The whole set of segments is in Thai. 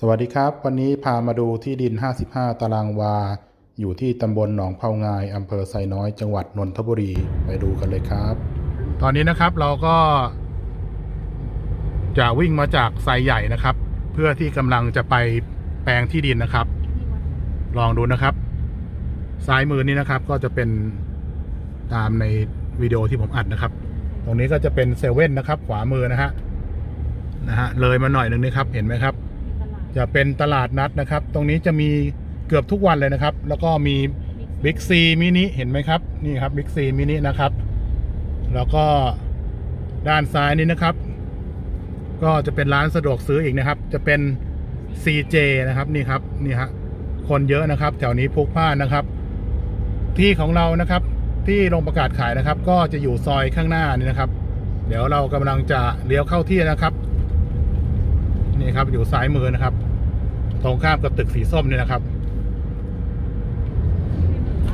สวัสดีครับ วันนี้พามาดูที่ดิน 55 ตารางวา อยู่ที่ตำบลหนองเผางายอำเภอไซน้อย จังหวัดนนทบุรีไปดูกันเลยครับ ตอนนี้นะครับเราก็จะวิ่งมาจากไซใหญ่นะครับ เพื่อที่กำลังจะไปแปลงที่ดินนะครับ ลองดูนะครับซ้ายมือนี้นะครับก็จะเป็นตามในวิดีโอที่ผมอัดนะครับ ตรงนี้ก็จะเป็นเซเว่นนะครับ ขวามือนะฮะนะฮะเลยมาหน่อยหนึ่งนะครับ เห็นไหมครับ จะเป็นตลาดนัดนะครับ ตรงนี้จะมีเกือบทุกวันเลยนะครับ แล้วก็มีบิ๊กซีมินิเห็นไหมครับ นี่ครับบิ๊กซีมินินะครับ แล้วก็ด้านซ้ายนี้นะครับ ก็จะเป็นร้านสะดวกซื้ออีกนะครับ จะเป็น CJ นะครับนี่ครับนี่ฮะคนเยอะนะครับ แถวนี้พลุกพล่านนะครับ ที่ของเรานะครับที่ลงประกาศขายนะครับ ก็จะอยู่ซอยข้างหน้านี่นะครับ เดี๋ยวเรากำลังจะเลี้ยวเข้าที่นะครับ นี่ครับ อยู่ซ้ายมือนะครับ ตรงข้ามกับตึกสีส้มนี่นะครับ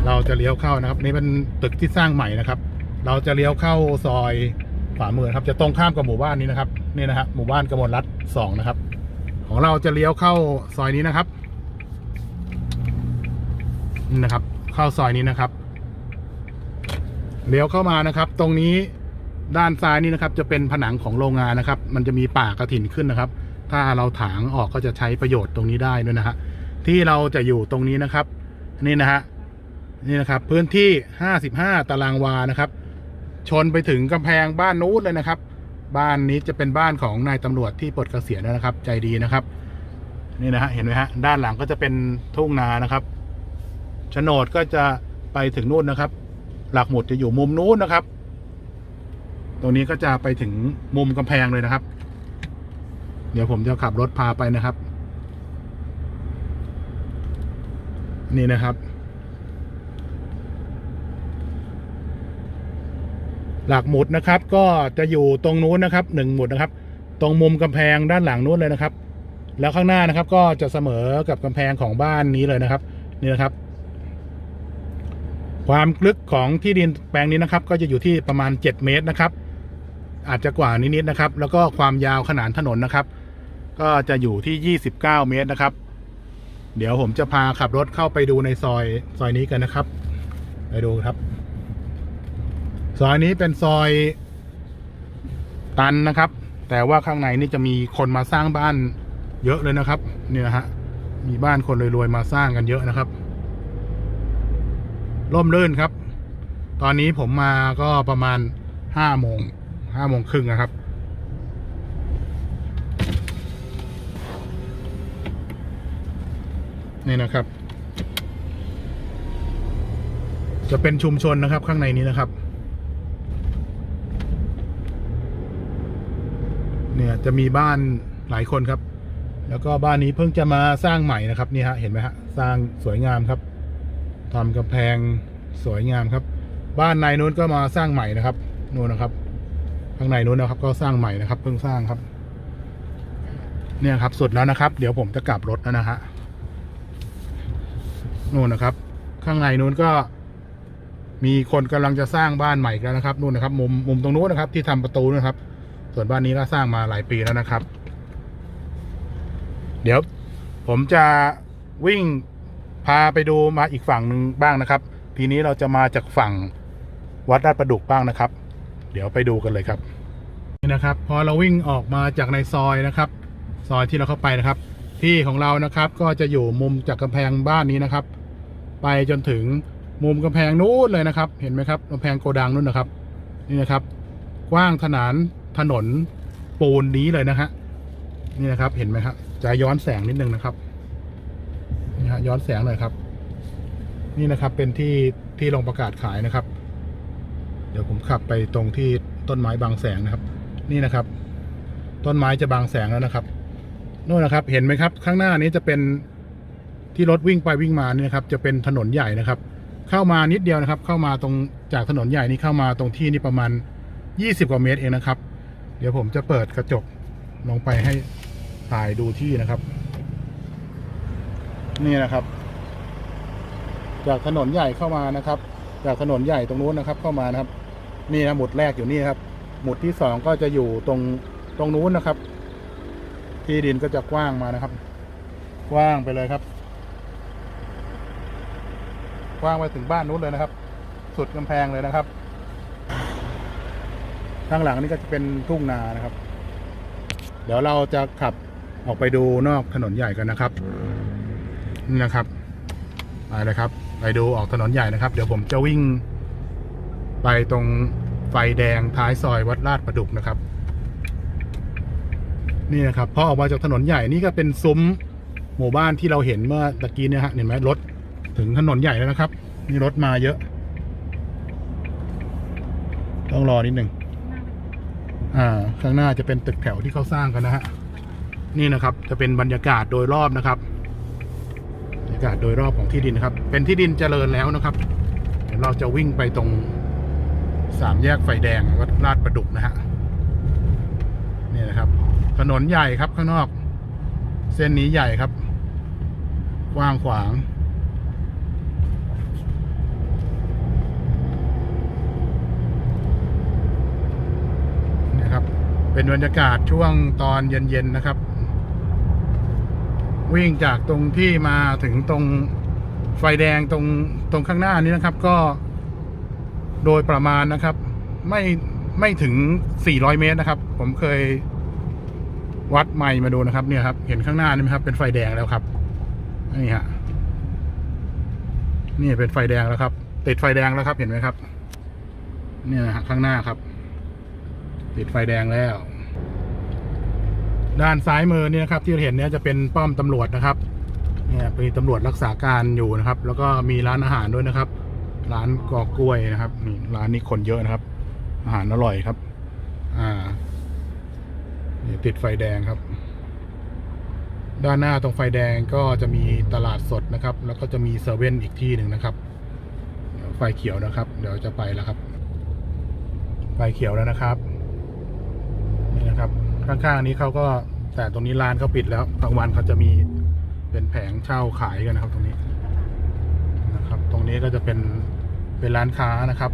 เราจะเลี้ยวเข้านะครับนี่เป็นตึกที่สร้างใหม่นะครับ เราจะเลี้ยวเข้าซอยขวามือครับ จะตรงข้ามกับหมู่บ้านนี้นะครับนี่นะครับหมู่บ้านกมลรัฐสองนะครับ ของเราจะเลี้ยวเข้าซอยนี้นะครับนี่นะครับ เข้าซอยนี้นะครับเลี้ยวเข้ามานะครับ ตรงนี้ด้านซ้ายนี่นะครับ จะเป็นผนังของโรงงานนะครับ มันจะมีป่ากระถินขึ้นนะครับ ถ้าเราถางออกก็จะใช้ประโยชน์ตรงนี้ได้ด้วยนะฮะที่เราจะอยู่ตรงนี้นะครับ นี่นะฮะนี่นะครับพื้นที่ 55 ตารางวานะครับ ชนไปถึงกำแพงบ้านนู้นเลยนะครับ บ้านนี้จะเป็นบ้านของนายตำรวจที่ปลดเกษียณแล้วนะครับ ใจดีนะครับ นี่นะฮะเห็นไหมฮะด้านหลังก็จะเป็นทุ่งนานะครับโฉนดก็จะไปถึงนู่นนะครับ หลักหมุดจะอยู่มุมนู้นนะครับ ตรงนี้ก็จะไปถึงมุมกำแพงเลยนะครับ เดี๋ยวผมจะขับรถพาไปนะครับ นี่นะครับ หลักหมุดนะครับ ก็จะอยู่ตรงนู้นนะครับหนึ่งหมุดนะครับ ตรงมุมกำแพงด้านหลังนู้นเลยนะครับ แล้วข้างหน้านะครับ ก็จะเสมอกับกำแพงของบ้านนี้เลยนะครับ นี่นะครับ ความลึกของที่ดินแปลงนี้นะครับ ก็จะอยู่ที่ประมาณ 7 เมตรนะครับอาจจะกว่านิดๆนะครับ แล้วก็ความยาวขนานถนนนะครับ ก็จะอยู่ที่ 29 เมตรนะครับ เดี๋ยวผมจะพาขับรถเข้าไปดูในซอยซอยนี้กันนะครับ ไปดูครับ ซอยนี้เป็นซอยตันนะครับ แต่ว่าข้างในนี่จะมีคนมาสร้างบ้านเยอะเลยนะครับ เนี่ยฮะ มีบ้านคนรวยๆมาสร้างกันเยอะนะครับ ร่มรื่นครับ ตอนนี้ผมมาก็ประมาณห้าโมงห้าโมงครึ่งนะครับ นี่นะครับ จะเป็นชุมชนนะครับข้างในนี้นะครับ เนี่ยจะมีบ้านหลายคนครับ แล้วก็บ้านนี้เพิ่งจะมาสร้างใหม่นะครับนี่ฮะเห็นไหมฮะสร้างสวยงามครับทำกำแพงสวยงามครับ บ้านในนู้นก็มาสร้างใหม่นะครับนู้นนะครับข้างในนู้นนะครับ ก็สร้างใหม่นะครับ เพิ่งสร้างครับ เนี่ยครับสุดแล้วนะครับ เดี๋ยวผมจะกลับรถแล้วนะฮะ นู่นนะครับ ข้างในนู้นก็ มีคนกำลังจะสร้างบ้านใหม่กันนะครับนู่นนะครับ มุมมุมตรงนู้นนะครับ ที่ทำประตูนะครับ ส่วนบ้านนี้ก็สร้างมาหลายปีแล้วนะครับ เดี๋ยวผมจะวิ่งพาไปดูมาอีกฝั่งหนึ่งบ้างนะครับ ทีนี้เราจะมาจากฝั่งวัดลาดประดุกบ้างนะครับ เดี๋ยวไปดูกันเลยครับนี่นะครับ พอเราวิ่งออกมาจากในซอยนะครับ ซอยที่เราเข้าไปนะครับ ที่ของเรานะครับก็จะอยู่มุมจากกำแพงบ้านนี้นะครับ ไปจนถึงมุมกำแพงนู้นเลยนะครับ เห็นไหมครับกำแพงโกดังนู้นนะครับ นี่นะครับ กว้างขนานถนนปูนนี้เลยนะฮะนี่นะครับเห็นไหมครับจะย้อนแสงนิดนึงนะครับนี่ฮะย้อนแสงหน่อยครับ นี่นะครับเป็นที่ที่ลงประกาศขายนะครับ เดี๋ยวผมขับไปตรงที่ต้นไม้บางแสงนะครับ นี่นะครับ ต้นไม้จะบางแสงแล้วนะครับนู่นนะครับ เห็นไหมครับ ข้างหน้านี้จะเป็น ที่รถวิ่งไปวิ่งมาเนี่นะครับจะเป็นถนนใหญ่นะครับ เข้ามานิดเดียวนะครับ เข้ามาตรงจากถนนใหญ่นี้เข้ามาตรงที่นี่ประมาณ 20 กว่าเมตรเองนะครับ เดี๋ยวผมจะเปิดกระจกลงไปให้ถ่ายดูที่นะครับ นี่นะครับ จากถนนใหญ่เข้ามานะครับ จากถนนใหญ่ตรงนู้นนะครับ เข้ามานะครับ นี่นะหมุดแรกอยู่นี่ครับ หมุดที่สองก็จะอยู่ตรงตรงนู้นนะครับ ที่ดินก็จะกว้างมานะครับ กว้างไปเลยครับ กว้างไปถึงบ้านนู้นเลยนะครับ สุดกำแพงเลยนะครับ ข้างหลังนี่ก็จะเป็นทุ่งนานะครับ เดี๋ยวเราจะขับออกไปดูนอกถนนใหญ่กันนะครับนี่นะครับไปเลยครับ ไปดูออกถนนใหญ่นะครับ เดี๋ยวผมจะวิ่ง ไปตรงไฟแดงท้ายซอยวัดลาดประดุกนะครับ นี่นะครับพอออกมาจากถนนใหญ่นี่ก็เป็นซุ้มหมู่บ้านที่เราเห็นเมื่อตะกี้เนี่ยฮะเห็นไหมรถ ถึงถนนใหญ่แล้วนะครับนี่รถมาเยอะ ต้องรอนิดหนึ่งอ่า ข้างหน้าจะเป็นตึกแถวที่เขาสร้างกันนะฮะนี่นะครับ จะเป็นบรรยากาศโดยรอบนะครับบรรยากาศโดยรอบของที่ดินนะครับ เป็นที่ดินเจริญแล้วนะครับเดี๋ยวเราจะวิ่งไปตรงสามแยกไฟแดงวัดลาดประดุกนะฮะนี่นะครับ ถนนใหญ่ครับข้างนอก เส้นนี้ใหญ่ครับกว้างขวาง นะครับ เป็นบรรยากาศช่วงตอนเย็นๆนะครับ วิ่งจากตรงที่มาถึงตรงไฟแดงตรงตรงข้างหน้านี้นะครับ ก็โดยประมาณนะครับ ไม่ไม่ถึง 400 เมตรนะครับ ผมเคยวัดไมล์มาดูนะครับ เนี่ยครับ เห็นข้างหน้านี่ไหมครับ เป็นไฟแดงแล้วครับนี่ฮะนี่เป็นไฟแดงแล้วครับ ติดไฟแดงแล้วครับ เห็นไหมครับ เนี่ยฮะข้างหน้าครับ ติดไฟแดงแล้ว ด้านซ้ายมือเนี่ยนะครับ ที่เราเห็นเนี่ยจะเป็นป้อมตำรวจนะครับ เนี่ยมีตำรวจรักษาการอยู่นะครับ แล้วก็มีร้านอาหารด้วยนะครับ ร้านกอกล้วยนะครับนี่ร้านนี้คนเยอะนะครับ อาหารอร่อยครับ อ่านี่ติดไฟแดงครับ ด้านหน้าตรงไฟแดงก็จะมีตลาดสดนะครับ แล้วก็จะมีเซเว่นอีกที่หนึ่งนะครับไฟเขียวนะครับ เดี๋ยวจะไปแล้วครับ ไฟเขียวแล้วนะครับ ข้างๆนี้เขาก็แต่ตรงนี้ร้านเขาปิดแล้วกลางวันเขาจะมีเป็นแผงเช่าขายกันนะครับตรงนี้นะครับ ตรงนี้ก็จะเป็นเป็นร้านค้านะครับ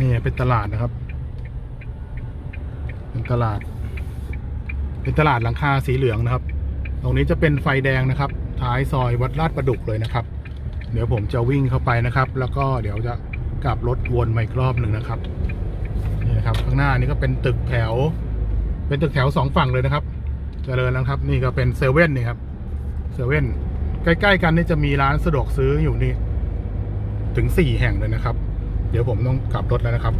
นี่เป็นตลาดนะครับ เป็นตลาด เป็นตลาดหลังคาสีเหลืองนะครับ ตรงนี้จะเป็นไฟแดงนะครับ ท้ายซอยวัดลาดประดุกเลยนะครับ เดี๋ยวผมจะวิ่งเข้าไปนะครับ แล้วก็เดี๋ยวจะกลับรถวนมาอีกรอบหนึ่งนะครับางหน้านี่ก็เป็นตึกแถว เป็นตึกแถวสองฝั่งเลยนะครับเจริญนะครับ นี่ก็เป็นเซเว่นนี่ครับเซเว่นใกล้ ๆ กันนี่จะมีร้านสะดวกซื้ออยู่นี่ ถึงสี่แห่งเลยนะครับ เดี๋ยวผมต้องกลับรถแล้วนะครับ